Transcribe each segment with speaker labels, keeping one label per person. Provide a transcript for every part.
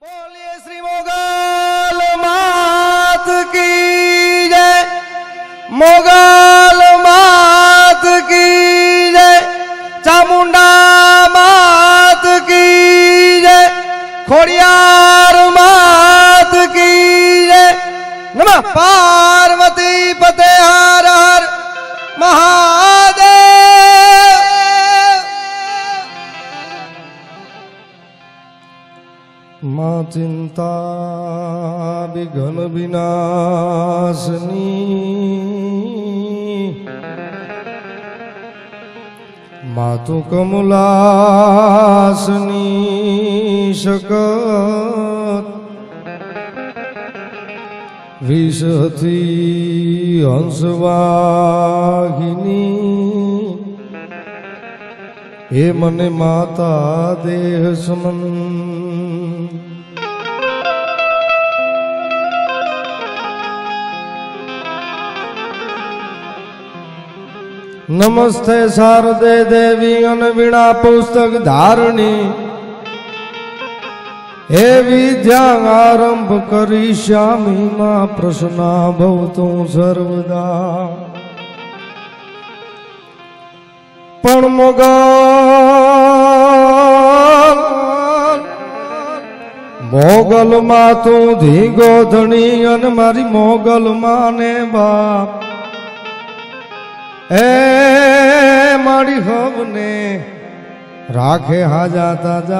Speaker 1: બોલીએ શ્રી મોગલ માત કી જય. મોગલ માત કી જય. ચામુંડા માત કી જય. ખોડિયાર માત કી જય. નમઃ. ચિંતા વિઘન વિનાશની માતુ કમલાસની શકત વિષથી હંસવાહિની. એ મને માતા દેહ સમન નમસ્તે શારદે દેવી અને વીણા પુસ્તક ધારણી. હે વિદ્યા આરંભ કરી શ્યામીમાં માં ભવતું સર્વદા. પણ મોગલ મોગલ માં તું ધીગો ધણી અને મારી મોગલ માને બાપ. એ મારી હવને રાખે હાજા તાજા.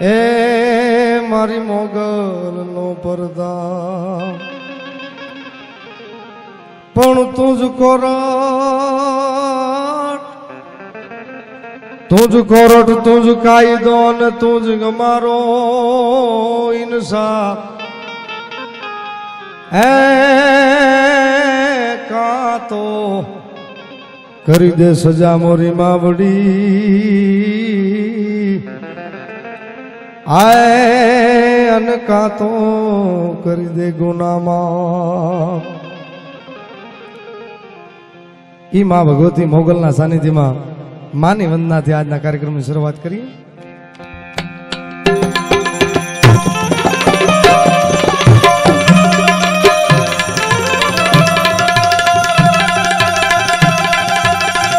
Speaker 1: એ મારી મોગલ નો પરદા. પણ તુજ કોરટ તુજ કોરટ જ કાયદો ને જ ગમારો ઇન્સાફ હે કા તો કરી દે સજા મોરી માવડી. આય અને કાતો કરી દે ગુનામાં ઈ માં ભગવતી મોગલના સાનિધ્યમાં માની વંદનાથી આજના કાર્યક્રમની શરૂઆત કરીએ.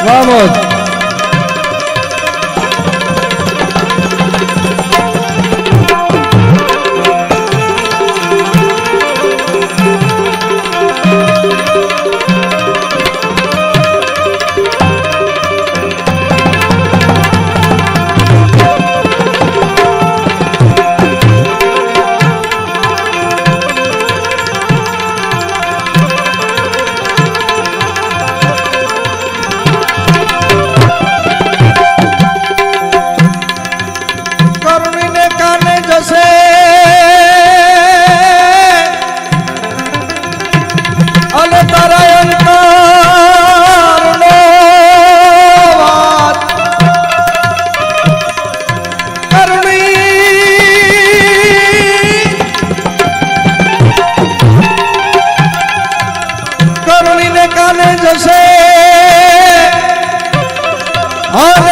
Speaker 1: Vamos. અને તારા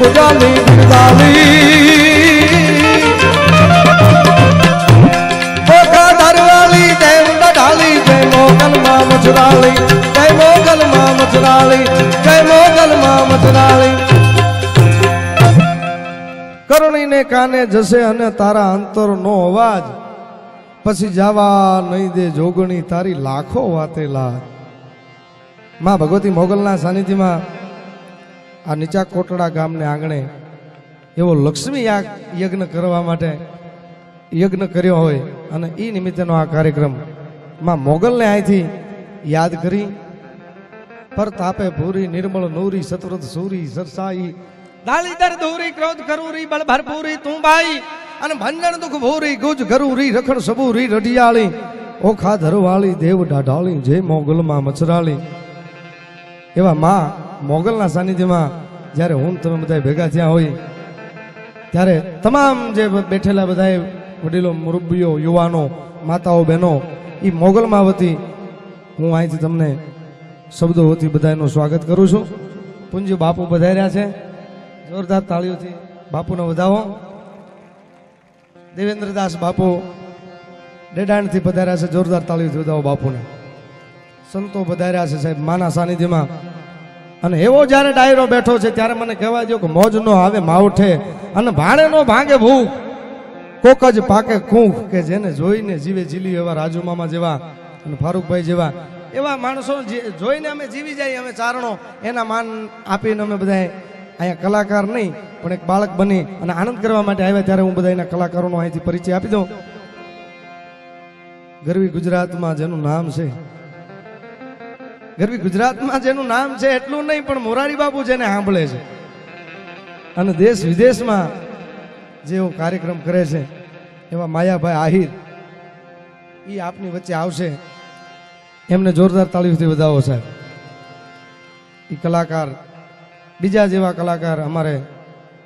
Speaker 1: દયાલી વી શુભ જાલી દિલવાલી ઓખા ધરવાલી જય મચરાળી કરુણીને કાને જશે અને તારા અંતરનો અવાજ. પછી જાવા નહીં દે જોગણી, તારી લાખો વાતે લાજમાં ભગવતી મોગલના સાનિધ્યમાં આ નીચા કોટડા ગામને આંગણે એવો લક્ષ્મી યજ્ઞ કરવા માટે યજ્ઞ કર્યો હોય અને એ નિમિત્તેનો આ કાર્યક્રમમાં મોગલને અહીંથી યાદ કરી પર તાપે ભૂરી, નિર્મળ, નૂરી સતવ્રત સૂરી, સરસાઈ દાલીદર ધૂરી, ક્રોધ, કરૂરી, બળ ભરપૂરી તું બાઈ અને ભંજન, દુઃખ, ભૂરી, ગુજ, ગરૂરી, રખડ, સબૂરી, રઢિયાળી, ઓખા, ધરવાળી, દેવ, ડાઢાળી, જે મોગલમાં મચરાળી, એવા માં મોગલના સાનિધ્યમાં જ્યારે હું તમે બધા ભેગા થયા હોય, ત્યારે તમામ જે બેઠેલા બધા વડીલો, મુરબ્બીઓ, યુવાનો, માતાઓ, બહેનો એ મોગલમાં વતી હું અહીંથી તમને શબ્દો વતી બધાનું સ્વાગત કરું છું. પૂંજી બાપુ વધાર્યા છે. જોરદાર તાળીઓથી બાપુને વધાવો. દેવેન્દ્રદાસ બાપુ ડેડાણથી પધાર્યા છે. જોરદાર તાળીઓથી વધાવો બાપુને. સંતો પધાર્યા છે સાહેબ. માના સાનિધ્યમાં અને એવો જ્યારે ડાયરો બેઠો છે, ત્યારે મને કહેવા દો કે મોજ નો આવે માવઠે અને ભાણે નો ભાંગે ભૂખ. કોક જ પાકે કૂંખ કે જેને જોઈને જીવે જીલી એવા રાજુ મામા જેવા અને ફારૂકભાઈ જેવા. એવા માણસો જોઈને અમે જીવી જાય, અમે ચારણો. એના માન આપીને અમે બધા અહીંયા કલાકાર નહીં, પણ એક બાળક બની અને આનંદ કરવા માટે આવ્યા ત્યારે હું બધા એના કલાકારોનો અહીંથી પરિચય આપી દઉં. ગરવી ગુજરાતમાં જેનું નામ છે ગરવી ગુજરાતમાં જેનું નામ છે એટલું નહીં, પણ મોરારી બાપુ જેને સાંભળે છે. અને દેશ વિદેશમાં જેવો કાર્યક્રમ કરે છે, એવા માયાભાઈ આહિર એ આપની વચ્ચે આવશે. એમને જોરદાર તાળીઓથી વધાવો, સાહેબ. એ કલાકાર, બીજા જેવા કલાકાર અમારે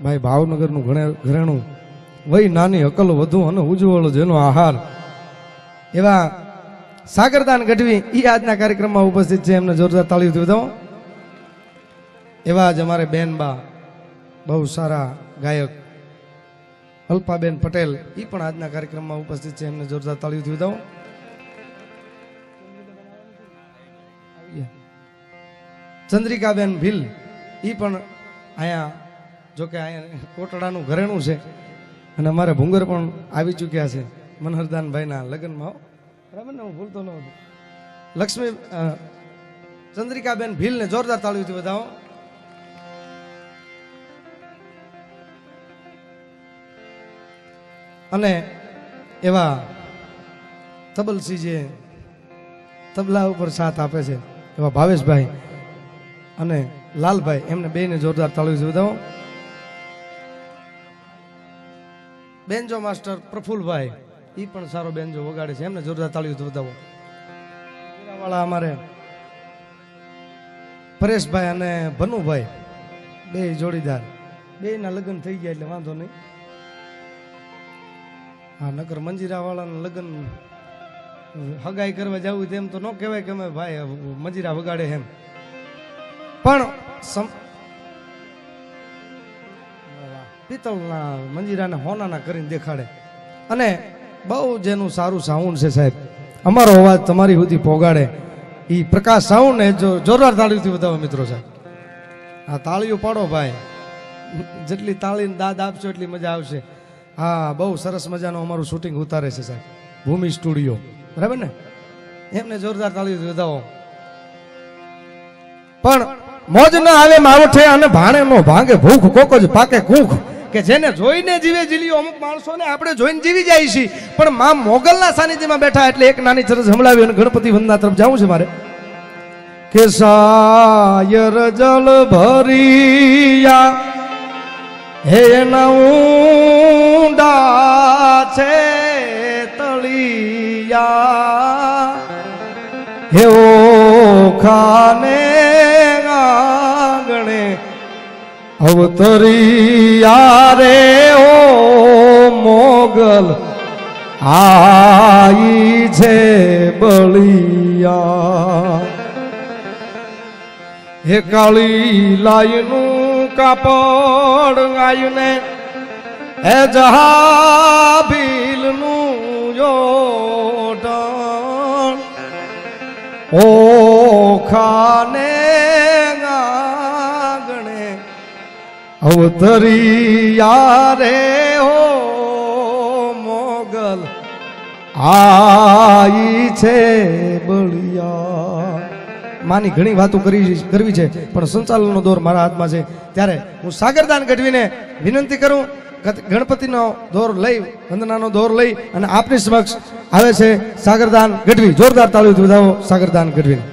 Speaker 1: ભાઈ ભાવનગરનું ઘણે, ઘરેણું. વય નાની, અકલ, વધુ અને ઉજ્જવળ જેનો આહાર. એવા સાગરદાન ગઢવી એ આજના કાર્યક્રમમાં ઉપસ્થિત છે. એમને જોરદાર તાળીઓથી વધાવો એવા જ અમારે બેનબા, બહુ સારા ગાયક, અલ્પાબેન પટેલ એ પણ આજના કાર્યક્રમમાં ઉપસ્થિત છે. એમને જોરદાર તાળીઓથી વધાવો ચંદ્રિકાબેન ભીલ એ પણ અહીંયા જોકે અહીંયા કોટડાનું ઘરેણું છે. અને અમારે ભૂંગર પણ આવી ચૂક્યા છે મનહરદાનભાઈના લગ્નમાં. બરાબર હું ભૂલતો ન હતો. લક્ષ્મી ચંદ્રિકાબેન ભીલને જોરદાર તાળીઓથી વધાવો. અને એવા તબલસી જે તબલા ઉપર સાથ આપે છે, એવા ભાવેશભાઈ અને લાલભાઈ, એમને બેને જોરદાર તાળીઓથી વધાવો. બેન્જો માસ્ટર પ્રફુલભાઈ એ પણ સારો બેન જો વગાડે છે. એમને જોરદાર તાળીઓ વધાવો વાળા અમારે પરેશભાઈ અને ભનુભાઈ, બે જોડીદાર. બે ના લગ્ન થઈ ગયા એટલે વાંધો નહીં. હા નગર મંજીરા વાળાના લગ્ન હગાઈ કરવા જવું તેમ તો ન કહેવાય કે અમે ભાઈ મંજીરા વગાડે એમ. પણ પિત્તળના મંજીરાને હોનાના કરીને દેખાડે. અને બહુ જેનું સારું સાઉન્ડ છે સાહેબ. અમારો અવાજ તમારી સુધી પોગાડે. એ પ્રકાશ સાઉન્ડ ને જો જોરદાર તાળીઓથી બતાવો મિત્રો સાહેબ. હા તાળીઓ પાડો ભાઈ. જેટલી તાળીને દાદ આપશો એટલી મજા આવશે. હા, બહુ સરસ મજાનું અમારું શૂટિંગ ઉતારે છે સાહેબ. ભૂમિ સ્ટુડિયો બરાબર ને? એમને જોરદાર તાળીઓથી બતાવો પણ મોજ ન આવે માવઠે અને ભાણે નો ભાંગે ભૂખ કોક જ પાકે કૂખ. કે જેને જોઈને જીવે જીલ્યો અમુક માણસોને આપણે જોઈને જીવી જાય છે પણ મા મોગલના સાનિધ્યમાં બેઠા એટલે એક નાની ચરજ હમણાવી અને ગણપતિ વંદના તરફ જવું છે મારે. કે સાયર જલ ભરિયા, હે એના છે તળિયા. હે ખાને અવતરિયા રે ઓ મોગલ, આઈ છે બળિયા. હે કાળી લાયનું કાપડ આયુને હે જહાબીલનું જોડણ ઓ ખાને અવતરિયા રે હો મોગલ, આઈ છે બળિયા. માની ઘણી વાતો કરી કરવી છે, પણ સંચાલનનો દોર મારા હાથમાં છે. ત્યારે હું સાગરદાન ગઢવીને વિનંતી કરું ગણપતિનો દોર લઈ, વંદનાનો દોર લઈ અને આપની સમક્ષ આવે છે સાગરદાન ગઢવી. જોરદાર તાળીઓથી બધાઓ સાગરદાન ગઢવીને.